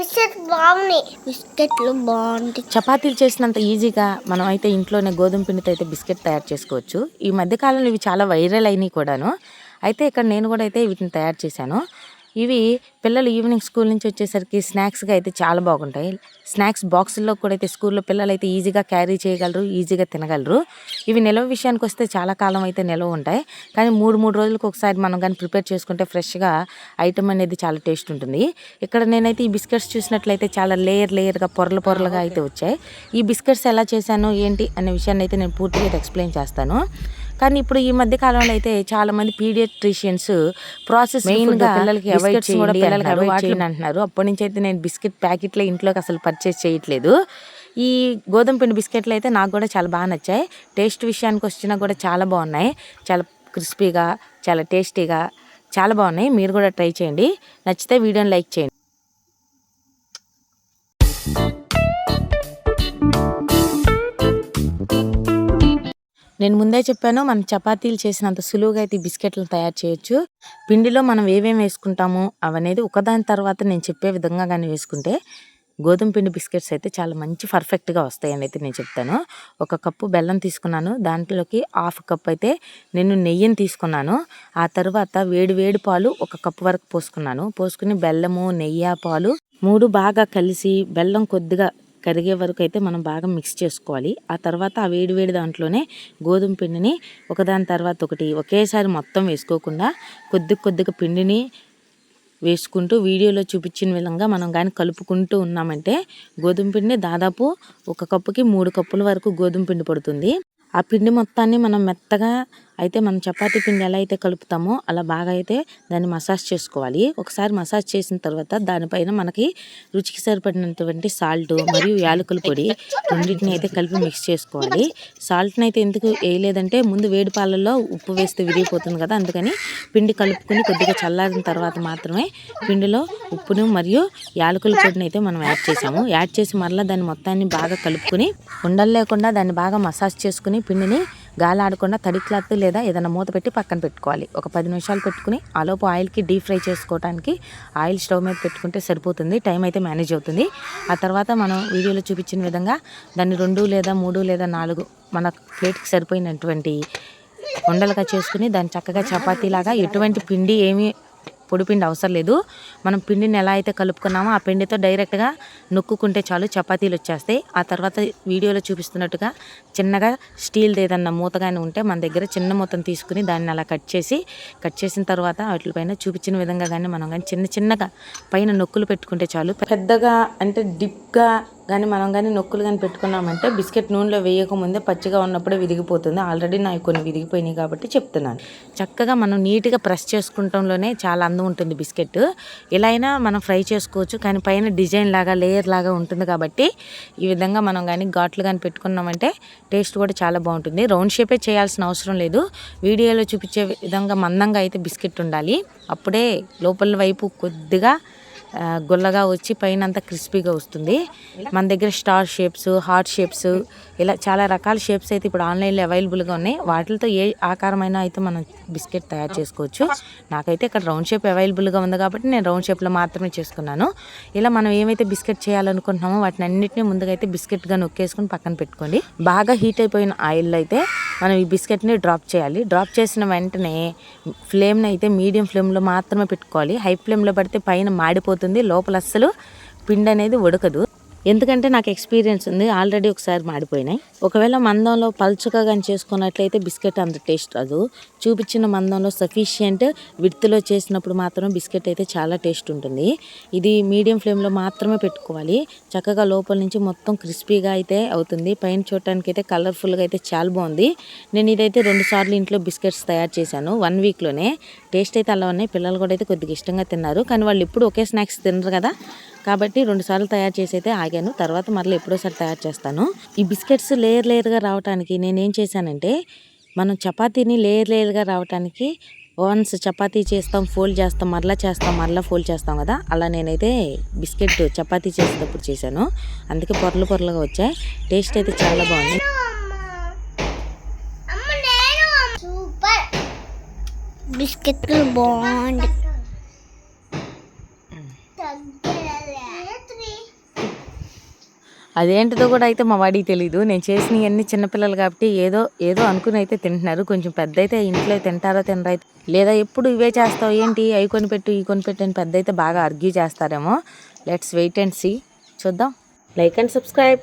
Biscuit బాగున్నాయి బిస్కెట్లు బాగుంటాయి. చపాతీలు చేసినంత ఈజీగా మనం అయితే ఇంట్లోనే గోధుమ పిండితో అయితే బిస్కెట్ తయారు చేసుకోవచ్చు. ఈ మధ్య కాలంలో ఇవి చాలా వైరల్ అయినాయి కూడాను. అయితే ఇక్కడ నేను కూడా అయితే వీటిని తయారు చేశాను. ఇవి పిల్లలు ఈవినింగ్ స్కూల్ నుంచి వచ్చేసరికి స్నాక్స్గా అయితే చాలా బాగుంటాయి. స్నాక్స్ బాక్సుల్లో కూడా అయితే స్కూల్లో పిల్లలు అయితే ఈజీగా క్యారీ చేయగలరు ఈజీగా తినగలరు. ఇవి నిల్వ విషయానికి వస్తే చాలా కాలం అయితే నిల్వ ఉంటాయి. కానీ మూడు మూడు రోజులకు ఒకసారి మనం కానీ ప్రిపేర్ చేసుకుంటే ఫ్రెష్గా ఐటమ్ అనేది చాలా టేస్ట్ ఉంటుంది. ఇక్కడ నేనైతే ఈ బిస్కెట్స్ చూసినట్లయితే చాలా లేయర్ లేయర్గా పొరలు పొరలుగా అయితే వచ్చాయి. ఈ బిస్కెట్స్ ఎలా చేశాను ఏంటి అనే విషయాన్ని అయితే నేను పూర్తిగా ఎక్స్ప్లెయిన్ చేస్తాను. కానీ ఇప్పుడు ఈ మధ్య కాలంలో అయితే చాలా మంది పీడియాట్రిషియన్స్ ప్రాసెస్ మెయిన్గా పిల్లలకి అవాయిడ్ చేయండి పిల్లలకి అవాయిడ్ చేయండి అంటున్నారు. అప్పటి నుంచి అయితే నేను బిస్కెట్ ప్యాకెట్లే ఇంట్లోకి అసలు పర్చేస్ చేయట్లేదు. ఈ గోధుమ పిండి బిస్కెట్లు అయితే నాకు కూడా చాలా బాగా నచ్చాయి. టేస్ట్ విషయానికి వచ్చినా కూడా చాలా బాగున్నాయి. చాలా క్రిస్పీగా చాలా టేస్టీగా చాలా బాగున్నాయి. మీరు కూడా ట్రై చేయండి. నచ్చితే వీడియోని లైక్ చేయండి. నేను ముందే చెప్పాను మనం చపాతీలు చేసినంత సులువుగా అయితే బిస్కెట్లు బిస్కెట్లను తయారు చేయొచ్చు. పిండిలో మనం ఏమేమి వేసుకుంటామో అవనేది ఒకదాని తర్వాత నేను చెప్పే విధంగా కానీ వేసుకుంటే గోధుమ పిండి బిస్కెట్స్ అయితే చాలా మంచి పర్ఫెక్ట్గా వస్తాయని అయితే నేను చెప్తాను. ఒక కప్పు బెల్లం తీసుకున్నాను. దాంట్లోకి హాఫ్ కప్ అయితే నేను నెయ్యిని తీసుకున్నాను. ఆ తర్వాత వేడి వేడి పాలు ఒక కప్పు వరకు పోసుకున్నాను. పోసుకుని బెల్లము నెయ్యి పాలు మూడు బాగా కలిసి బెల్లం కొద్దిగా కరిగే వరకు అయితే మనం బాగా మిక్స్ చేసుకోవాలి. ఆ తర్వాత ఆ వేడి వేడి దాంట్లోనే గోధుమ పిండిని ఒకదాని తర్వాత ఒకటి ఒకేసారి మొత్తం వేసుకోకుండా కొద్ది కొద్దిగా పిండిని వేసుకుంటూ వీడియోలో చూపించిన విధంగా మనం కానీ కలుపుకుంటూ ఉన్నామంటే గోధుమ పిండి దాదాపు ఒక కప్పుకి మూడు కప్పుల వరకు గోధుమ పిండి పడుతుంది. ఆ పిండి మొత్తాన్ని మనం మెత్తగా అయితే మనం చపాతీ పిండి ఎలా అయితే కలుపుతామో అలా బాగా అయితే దాన్ని మసాజ్ చేసుకోవాలి. ఒకసారి మసాజ్ చేసిన తర్వాత దానిపైన మనకి రుచికి సరిపడినటువంటి సాల్ట్ మరియు యాలకుల పొడి రెండింటిని అయితే కలిపి మిక్స్ చేసుకోవాలి. సాల్ట్ని అయితే ఎందుకు వేయలేదంటే ముందు వేడి పాలల్లో ఉప్పు వేస్తే విరిగిపోతుంది కదా అందుకని పిండి కలుపుకుని కొద్దిగా చల్లారిన తర్వాత మాత్రమే పిండిలో ఉప్పును మరియు యాలకుల పొడిని అయితే మనం యాడ్ చేసాము. యాడ్ చేసి మరలా దాన్ని మొత్తాన్ని బాగా కలుపుకుని ఉండలు లేకుండా దాన్ని బాగా మసాజ్ చేసుకుని పిండిని గాలి ఆడకుండా తడి క్లాత్ లేదా ఏదైనా మూత పెట్టి పక్కన పెట్టుకోవాలి. ఒక పది నిమిషాలు పెట్టుకుని ఆలోపు ఆయిల్కి డీప్ ఫ్రై చేసుకోవడానికి ఆయిల్ స్టవ్ మీద పెట్టుకుంటే సరిపోతుంది. టైం అయితే మేనేజ్ అవుతుంది. ఆ తర్వాత మనం వీడియోలో చూపించిన విధంగా దాన్ని రెండు లేదా మూడు లేదా నాలుగు మన ప్లేట్కి సరిపోయినటువంటి ఉండలుగా చేసుకుని దాన్ని చక్కగా చపాతీలాగా ఎటువంటి పిండి ఏమీ పొడి పిండి అవసరం లేదు. మనం పిండిని ఎలా అయితే కలుపుకున్నామో ఆ పిండితో డైరెక్ట్గా నొక్కుకుంటే చాలు చపాతీలు వచ్చేస్తాయి. ఆ తర్వాత వీడియోలో చూపిస్తున్నట్టుగా చిన్నగా స్టీల్ది ఏదన్నా మూత కానీ ఉంటే మన దగ్గర చిన్న మూతను తీసుకుని దాన్ని అలా కట్ చేసి కట్ చేసిన తర్వాత వాటిపైన చూపించిన విధంగా కానీ మనం కానీ చిన్న చిన్నగా పైన నొక్కులు పెట్టుకుంటే చాలు పెద్దగా అంటే డిప్గా కానీ మనం కానీ నొక్కులు కానీ పెట్టుకున్నామంటే బిస్కెట్ నూనెలో వేయకముందే పచ్చిగా ఉన్నప్పుడే విరిగిపోతుంది. ఆల్రెడీ నాకు కొన్ని విరిగిపోయినాయి కాబట్టి చెప్తున్నాను. చక్కగా మనం నీట్గా ప్రెస్ చేసుకుంటంలోనే చాలా అందం ఉంటుంది బిస్కెట్. ఇలా అయినా మనం ఫ్రై చేసుకోవచ్చు. కానీ పైన డిజైన్ లాగా లేయర్ లాగా ఉంటుంది కాబట్టి ఈ విధంగా మనం కానీ ఘాట్లు కానీ పెట్టుకున్నామంటే టేస్ట్ కూడా చాలా బాగుంటుంది. రౌండ్ షేపే చేయాల్సిన అవసరం లేదు. వీడియోలో చూపించే విధంగా మందంగా అయితే బిస్కెట్ ఉండాలి. అప్పుడే లోపల వైపు కొద్దిగా గుల్లగా వచ్చి పైన అంతా క్రిస్పీగా వస్తుంది. మన దగ్గర స్టార్ షేప్స్ హార్ట్ షేప్స్ ఇలా చాలా రకాల షేప్స్ అయితే ఇప్పుడు ఆన్లైన్లో అవైలబుల్గా ఉన్నాయి. వాటితో ఏ ఆకారమైన అయితే మనం బిస్కెట్ తయారు చేసుకోవచ్చు. నాకైతే ఇక్కడ రౌండ్ షేప్ అవైలబుల్గా ఉంది కాబట్టి నేను రౌండ్ షేప్లో మాత్రమే చేసుకున్నాను. ఇలా మనం ఏమైతే బిస్కెట్ చేయాలనుకుంటున్నామో వాటిని అన్నింటినీ ముందుగా అయితే బిస్కెట్గా నొక్కేసుకుని పక్కన పెట్టుకోండి. బాగా హీట్ అయిపోయిన ఆయిల్లో అయితే మనం ఈ బిస్కెట్ని డ్రాప్ చేయాలి. డ్రాప్ చేసిన వెంటనే ఫ్లేమ్ని అయితే మీడియం ఫ్లేమ్లో మాత్రమే పెట్టుకోవాలి. హై ఫ్లేమ్లో పడితే పైన మాడిపోతుంది లోపల అస్సలు పిండి అనేది ఉడకదు. ఎందుకంటే నాకు ఎక్స్పీరియన్స్ ఉంది ఆల్రెడీ ఒకసారి మాడిపోయినాయి. ఒకవేళ మందంలో పలుచగా కానీ చేసుకున్నట్లయితే బిస్కెట్ అంత టేస్ట్ రాదు. చూపించిన మందంలో సఫిషియంట్ విత్తులో చేసినప్పుడు మాత్రం బిస్కెట్ అయితే చాలా టేస్ట్ ఉంటుంది. ఇది మీడియం ఫ్లేమ్లో మాత్రమే పెట్టుకోవాలి. చక్కగా లోపల నుంచి మొత్తం క్రిస్పీగా అయితే అవుతుంది. పైన చూడటానికి అయితే కలర్ఫుల్గా అయితే చాలా బాగుంది. నేను ఇదైతే రెండు సార్లు ఇంట్లో బిస్కెట్స్ తయారు చేశాను వన్ వీక్లోనే. టేస్ట్ అయితే అలా ఉన్నాయి. పిల్లలు కూడా అయితే కొద్దిగా ఇష్టంగా తిన్నారు. కానీ వాళ్ళు ఇప్పుడు ఒకే స్నాక్స్ తినరు కదా. కాబట్టి రెండు సార్లు తయారు చేసి అయితే ఆగాను. తర్వాత మళ్ళీ ఎప్పుడోసారి తయారు చేస్తాను. ఈ బిస్కెట్స్ లేయర్ లేయర్గా రావడానికి నేనేం చేశానంటే మనం చపాతీని లేయర్ లేయర్గా రావడానికి వన్స్ చపాతీ చేస్తాం ఫోల్డ్ చేస్తాం మరలా చేస్తాం మరలా ఫోల్డ్ చేస్తాం కదా అలా నేనైతే బిస్కెట్ చపాతీ చేసేటప్పుడు చేశాను. అందుకే పొరలు పొరలుగా వచ్చాయి. టేస్ట్ అయితే చాలా బాగుంది. బిస్కెట్లు బాగుంది అదేంటిదో కూడా అయితే మా వాడికి తెలీదు. నేను చేసిన అన్ని చిన్నపిల్లలు కాబట్టి ఏదో ఏదో అనుకుని అయితే తింటున్నారు. కొంచెం పెద్ద అయితే ఇంట్లో తింటారో తినరా అయితే లేదా ఎప్పుడు ఇవే చేస్తావు? ఏంటి? అవి కొనిపెట్టు ఈ కొనిపెట్టు అని పెద్ద అయితే బాగా ఆర్గ్యూ చేస్తారేమో. Let's wait and see. చూద్దాం. Like and subscribe.